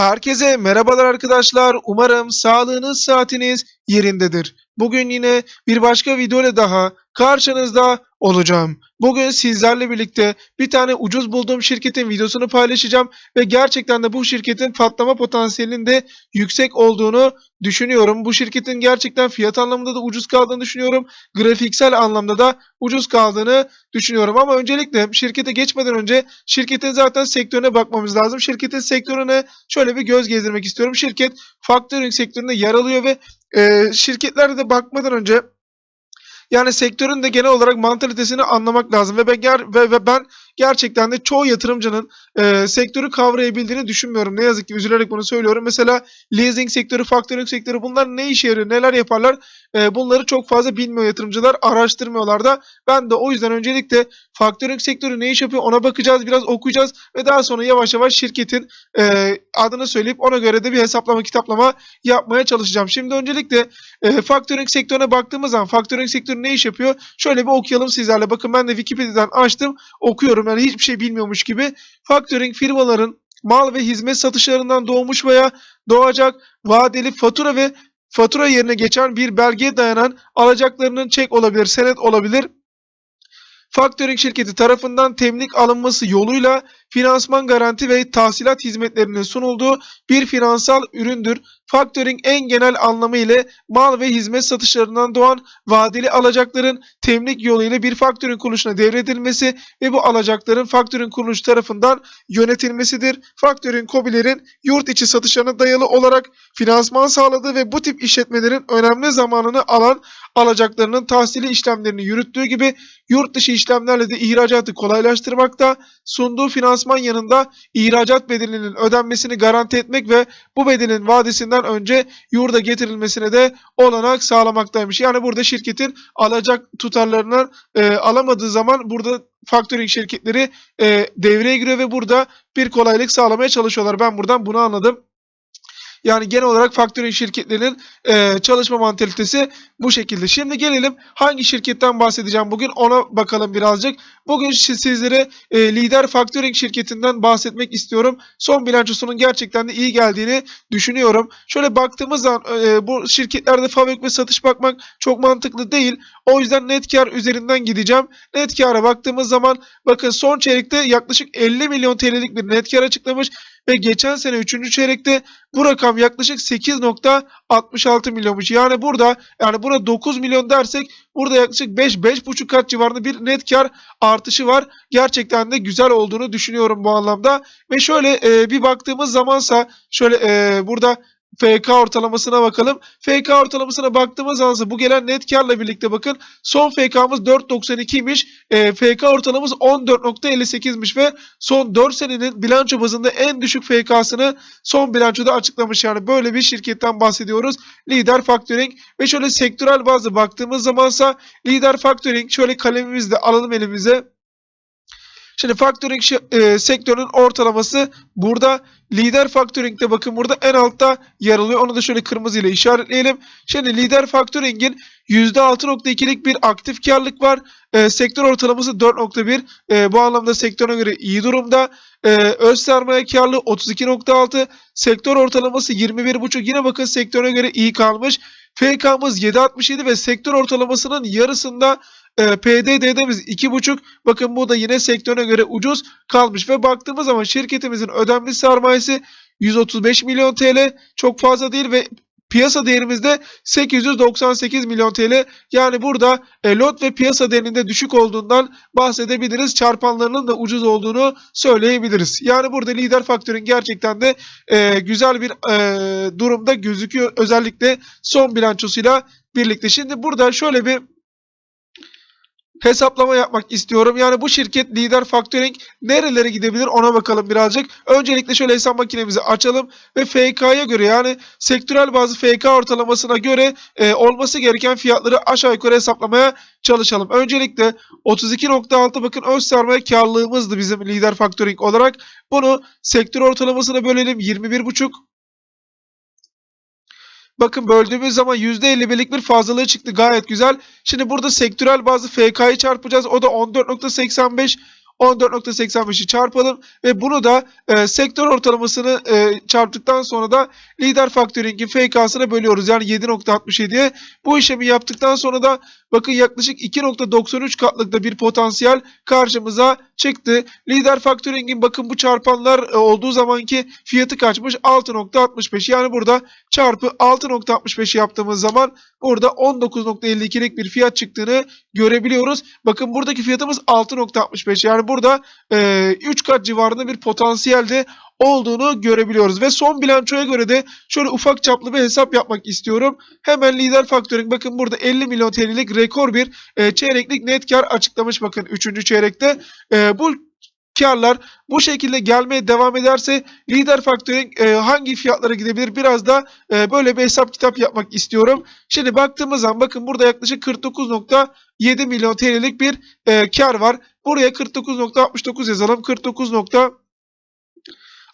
Herkese merhabalar arkadaşlar. Umarım sağlığınız, saatiniz yerindedir. Bugün yine bir başka video ile daha karşınızda olacağım. Bugün sizlerle birlikte bir tane ucuz bulduğum şirketin videosunu paylaşacağım ve gerçekten de bu şirketin patlama potansiyelinin de yüksek olduğunu düşünüyorum. Bu şirketin gerçekten fiyat anlamında da ucuz kaldığını düşünüyorum. Grafiksel anlamda da ucuz kaldığını düşünüyorum. Ama öncelikle şirkete geçmeden önce şirketin zaten sektörüne bakmamız lazım. Şirketin sektörüne şöyle bir göz gezdirmek istiyorum. Şirket factoring sektöründe yer alıyor ve e, şirketlerde de bakmadan önce yani sektörün de genel olarak mantalitesini anlamak lazım. Ve ben, ve, ve ben gerçekten de çoğu yatırımcının e, sektörü kavrayabildiğini düşünmüyorum. Ne yazık ki üzülerek bunu söylüyorum. Mesela leasing sektörü, factoring sektörü bunlar ne işe yarıyor, neler yaparlar e, bunları çok fazla bilmiyor yatırımcılar, araştırmıyorlar da. Ben de o yüzden öncelikle factoring sektörü ne iş yapıyor ona bakacağız, biraz okuyacağız ve daha sonra yavaş yavaş şirketin e, adını söyleyip ona göre de bir hesaplama, kitaplama yapmaya çalışacağım. Şimdi öncelikle e, factoring sektörüne baktığımız zaman factoring sektörü ne iş yapıyor? Şöyle bir okuyalım sizlerle. Bakın ben de Wikipedia'dan açtım, okuyorum. Yani hiçbir şey bilmiyormuş gibi. Factoring firmaların mal ve hizmet satışlarından doğmuş veya doğacak vadeli fatura ve fatura yerine geçen bir belgeye dayanan alacaklarının çek olabilir, senet olabilir. Factoring şirketi tarafından temlik alınması yoluyla finansman garanti ve tahsilat hizmetlerinin sunulduğu bir finansal üründür. Factoring en genel anlamı ile mal ve hizmet satışlarından doğan vadeli alacakların temlik yoluyla bir factoring kuruluşuna devredilmesi ve bu alacakların factoring kuruluş tarafından yönetilmesidir. Factoring kobilerin yurt içi satışlarına dayalı olarak finansman sağladığı ve bu tip işletmelerin önemli zamanını alan alacaklarının tahsili işlemlerini yürüttüğü gibi yurt dışı işlemlerle de ihracatı kolaylaştırmakta, sunduğu finansman yanında ihracat bedelinin ödenmesini garanti etmek ve bu bedelin vadesinden önce yurda getirilmesine de olanak sağlamaktaymış. Yani burada şirketin alacak tutarlarını e, alamadığı zaman burada factoring şirketleri e, devreye giriyor ve burada bir kolaylık sağlamaya çalışıyorlar. Ben buradan bunu anladım. Yani genel olarak factoring şirketlerinin e, çalışma mantalitesi bu şekilde. Şimdi gelelim hangi şirketten bahsedeceğim bugün ona bakalım birazcık. Bugün sizlere e, lider factoring şirketinden bahsetmek istiyorum. Son bilançosunun gerçekten de iyi geldiğini düşünüyorum. Şöyle baktığımız zaman e, bu şirketlerde fabrik ve satış bakmak çok mantıklı değil. O yüzden net kar üzerinden gideceğim. Net kara baktığımız zaman bakın son çeyrekte yaklaşık 50 milyon TL'lik bir net kar açıklamış ve geçen sene 3. çeyrekte bu rakam yaklaşık 8.66 milyonmuş. Yani burada yani buna 9 milyon dersek burada yaklaşık 5 5,5 kat civarında bir net kar artışı var. Gerçekten de güzel olduğunu düşünüyorum bu anlamda. Ve şöyle e, bir baktığımız zamansa şöyle e, burada FK ortalamasına bakalım. FK ortalamasına baktığımız zaman bu gelen net karla birlikte bakın son FK'mız 4.92'ymiş. E, FK ortalamamız 14.58'miş ve son 4 senenin bilanço bazında en düşük FK'sını son bilançoda açıklamış. Yani böyle bir şirketten bahsediyoruz. Lider Factoring ve şöyle sektörel bazı baktığımız zamansa Lider Factoring şöyle kalemimizde alalım elimize. Şimdi factoring e, sektörünün ortalaması burada lider factoring'de bakın burada en altta yer alıyor. Onu da şöyle kırmızı ile işaretleyelim. Şimdi lider factoring'in %6.2'lik bir aktif karlılık var. E, sektör ortalaması 4.1. E, bu anlamda sektöre göre iyi durumda. E, öz sermaye karlılığı 32.6. Sektör ortalaması 21.5. Yine bakın sektöre göre iyi kalmış. FK'mız 7.67 ve sektör ortalamasının yarısında e, PDD'miz 2.5. Bakın bu da yine sektöre göre ucuz kalmış ve baktığımız zaman şirketimizin ödenmiş sermayesi 135 milyon TL çok fazla değil ve piyasa değerimizde 898 milyon TL. Yani burada e, lot ve piyasa değerinde düşük olduğundan bahsedebiliriz. Çarpanlarının da ucuz olduğunu söyleyebiliriz. Yani burada lider faktörün gerçekten de e, güzel bir e, durumda gözüküyor. Özellikle son bilançosuyla birlikte. Şimdi burada şöyle bir hesaplama yapmak istiyorum. Yani bu şirket lider factoring nerelere gidebilir ona bakalım birazcık. Öncelikle şöyle hesap makinemizi açalım ve FK'ya göre yani sektörel bazı FK ortalamasına göre e, olması gereken fiyatları aşağı yukarı hesaplamaya çalışalım. Öncelikle 32.6 bakın öz sermaye karlılığımızdı bizim lider factoring olarak. Bunu sektör ortalamasına bölelim 21.5 Bakın böldüğümüz zaman %51'lik bir fazlalığı çıktı. Gayet güzel. Şimdi burada sektörel bazı FK'yı çarpacağız. O da 14.85. 14.85'i çarpalım ve bunu da e, sektör ortalamasını e, çarptıktan sonra da lider faktöringin FK'sına bölüyoruz. Yani 7.67'ye. Bu işlemi yaptıktan sonra da bakın yaklaşık 2.93 katlıkta bir potansiyel karşımıza çıktı. Lider faktöringin bakın bu çarpanlar e, olduğu zamanki fiyatı kaçmış? 6.65. Yani burada çarpı 6.65 yaptığımız zaman burada 19.52'lik bir fiyat çıktığını görebiliyoruz. Bakın buradaki fiyatımız 6.65. Yani burada e, 3 kat civarında bir potansiyelde olduğunu görebiliyoruz. Ve son bilançoya göre de şöyle ufak çaplı bir hesap yapmak istiyorum. Hemen lider faktörün bakın burada 50 milyon TL'lik rekor bir e, çeyreklik net kar açıklamış bakın 3. çeyrekte. E, bu karlar bu şekilde gelmeye devam ederse lider faktörün e, hangi fiyatlara gidebilir biraz da e, böyle bir hesap kitap yapmak istiyorum. Şimdi baktığımız zaman bakın burada yaklaşık 49.7 milyon TL'lik bir e, kar var. Buraya 49.69 yazalım. 49.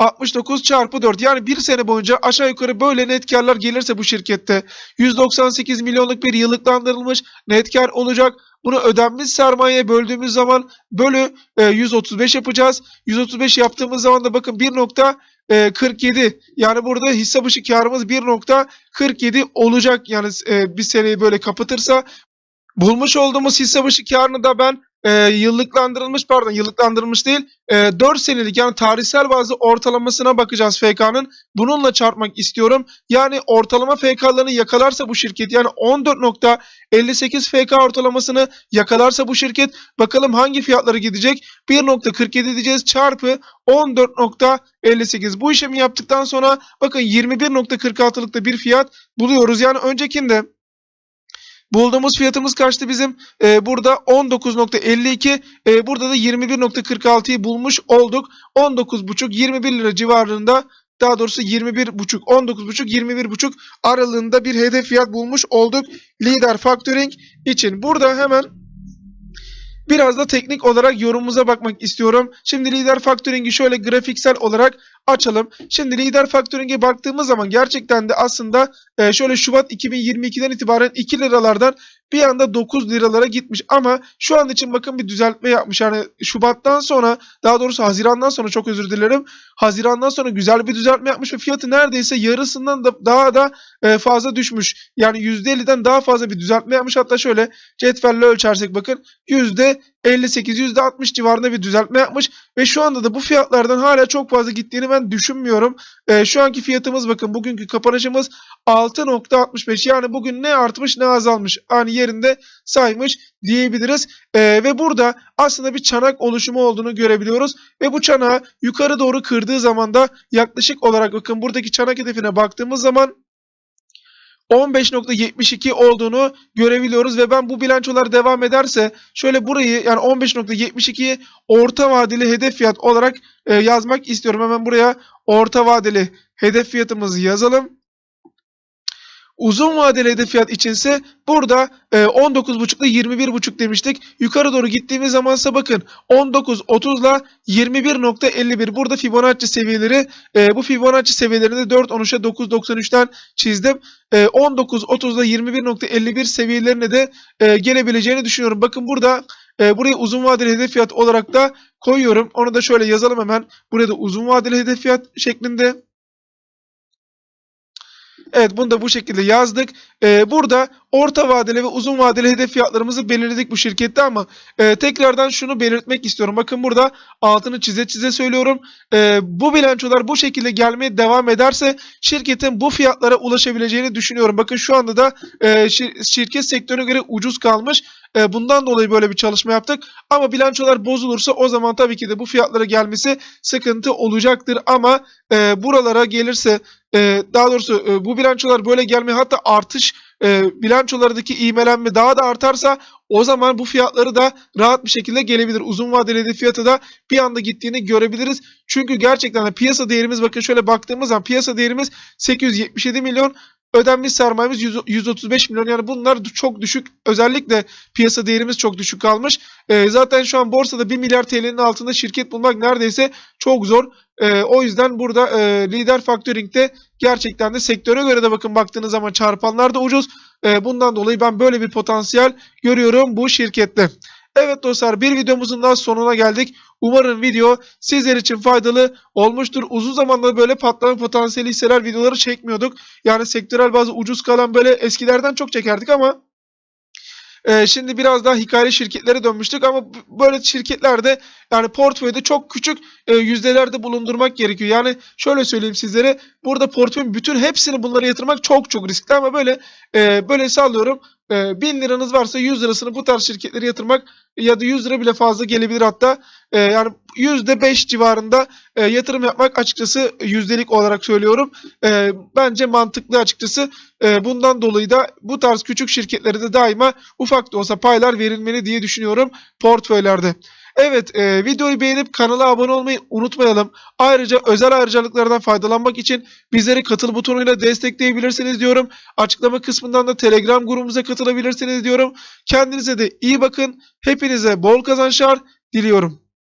69 çarpı 4 yani bir sene boyunca aşağı yukarı böyle net karlar gelirse bu şirkette 198 milyonluk bir yıllıklandırılmış net kar olacak. Bunu ödenmiş sermayeye böldüğümüz zaman bölü e, 135 yapacağız. 135 yaptığımız zaman da bakın 1.47 yani burada hisse başı karımız 1.47 olacak. Yani e, bir seneyi böyle kapatırsa bulmuş olduğumuz hisse başı karını da ben e, yıllıklandırılmış pardon yıllıklandırılmış değil e, 4 senelik yani tarihsel bazı ortalamasına bakacağız FK'nın. Bununla çarpmak istiyorum. Yani ortalama FK'larını yakalarsa bu şirket yani 14.58 FK ortalamasını yakalarsa bu şirket bakalım hangi fiyatlara gidecek? 1.47 diyeceğiz çarpı 14.58 bu işlemi yaptıktan sonra bakın 21.46'lıkta bir fiyat buluyoruz. Yani öncekinde Bulduğumuz fiyatımız kaçtı bizim? Ee, burada 19.52. Ee, burada da 21.46'yı bulmuş olduk. 19.5 21 lira civarında daha doğrusu 21.5 19.5 21.5 aralığında bir hedef fiyat bulmuş olduk. Lider Factoring için. Burada hemen Biraz da teknik olarak yorumumuza bakmak istiyorum. Şimdi lider faktöringi şöyle grafiksel olarak açalım. Şimdi lider faktöringe baktığımız zaman gerçekten de aslında e, şöyle Şubat 2022'den itibaren 2 liralardan bir anda 9 liralara gitmiş. Ama şu an için bakın bir düzeltme yapmış. Yani Şubat'tan sonra daha doğrusu Haziran'dan sonra çok özür dilerim. Haziran'dan sonra güzel bir düzeltme yapmış ve fiyatı neredeyse yarısından da daha da e, fazla düşmüş. Yani %50'den daha fazla bir düzeltme yapmış. Hatta şöyle cetvelle ölçersek bakın %58 %60 civarında bir düzeltme yapmış ve şu anda da bu fiyatlardan hala çok fazla gittiğini ben düşünmüyorum. E, şu anki fiyatımız bakın bugünkü kapanışımız 6.65 yani bugün ne artmış ne azalmış. Hani yerinde saymış diyebiliriz. E, ve burada aslında bir çanak oluşumu olduğunu görebiliyoruz ve bu çanağı yukarı doğru kırdığı zaman da yaklaşık olarak bakın buradaki çanak hedefine baktığımız zaman 15.72 olduğunu görebiliyoruz ve ben bu bilançolar devam ederse şöyle burayı yani 15.72'yi orta vadeli hedef fiyat olarak e, yazmak istiyorum. Hemen buraya orta vadeli hedef fiyatımızı yazalım. Uzun vadeli hedef fiyat içinse burada e, 19.5 ile 21.5 demiştik. Yukarı doğru gittiğimiz zamansa bakın 19.30 ile 21.51 burada Fibonacci seviyeleri e, bu Fibonacci seviyelerini 4.13'e 9.93'ten çizdim. E, 19.30 ile 21.51 seviyelerine de e, gelebileceğini düşünüyorum. Bakın burada e, burayı uzun vadeli hedef fiyat olarak da koyuyorum. Onu da şöyle yazalım hemen. Buraya da uzun vadeli hedef fiyat şeklinde. Evet bunu da bu şekilde yazdık. Ee, burada orta vadeli ve uzun vadeli hedef fiyatlarımızı belirledik bu şirkette ama e, tekrardan şunu belirtmek istiyorum. Bakın burada altını çize çize söylüyorum. Ee, bu bilançolar bu şekilde gelmeye devam ederse şirketin bu fiyatlara ulaşabileceğini düşünüyorum. Bakın şu anda da e, şir- şirket sektörüne göre ucuz kalmış. E, bundan dolayı böyle bir çalışma yaptık. Ama bilançolar bozulursa o zaman tabii ki de bu fiyatlara gelmesi sıkıntı olacaktır. Ama e, buralara gelirse e, daha doğrusu e, bu bilançolar böyle gelmeye hatta artış e, bilançolardaki ivmelenme daha da artarsa o zaman bu fiyatları da rahat bir şekilde gelebilir. Uzun vadeli hedef fiyatı da bir anda gittiğini görebiliriz. Çünkü gerçekten de piyasa değerimiz bakın şöyle baktığımız zaman piyasa değerimiz 877 milyon ödenmiş sermayemiz 100 135 milyon yani bunlar çok düşük özellikle piyasa değerimiz çok düşük kalmış. E, zaten şu an borsada 1 milyar TL'nin altında şirket bulmak neredeyse çok zor. E, o yüzden burada e, lider faktöringde gerçekten de sektöre göre de bakın baktığınız zaman çarpanlar da ucuz. E, bundan dolayı ben böyle bir potansiyel görüyorum bu şirkette. Evet dostlar bir videomuzun daha sonuna geldik. Umarım video sizler için faydalı olmuştur. Uzun zamandır böyle patlama potansiyeli hisseler videoları çekmiyorduk. Yani sektörel bazı ucuz kalan böyle eskilerden çok çekerdik ama e, şimdi biraz daha hikayeli şirketlere dönmüştük ama böyle şirketlerde yani portföyde çok küçük e, yüzdelerde bulundurmak gerekiyor. Yani şöyle söyleyeyim sizlere burada portföyün bütün hepsini bunlara yatırmak çok çok riskli ama böyle e, böyle sallıyorum e, 1000 liranız varsa 100 lirasını bu tarz şirketlere yatırmak ya da 100 lira bile fazla gelebilir hatta e, yani %5 civarında e, yatırım yapmak açıkçası yüzdelik olarak söylüyorum. E, bence mantıklı açıkçası. Bundan dolayı da bu tarz küçük şirketlere de daima ufak da olsa paylar verilmeli diye düşünüyorum portföylerde. Evet e, videoyu beğenip kanala abone olmayı unutmayalım. Ayrıca özel ayrıcalıklardan faydalanmak için bizleri katıl butonuyla destekleyebilirsiniz diyorum. Açıklama kısmından da Telegram grubumuza katılabilirsiniz diyorum. Kendinize de iyi bakın. Hepinize bol kazançlar diliyorum.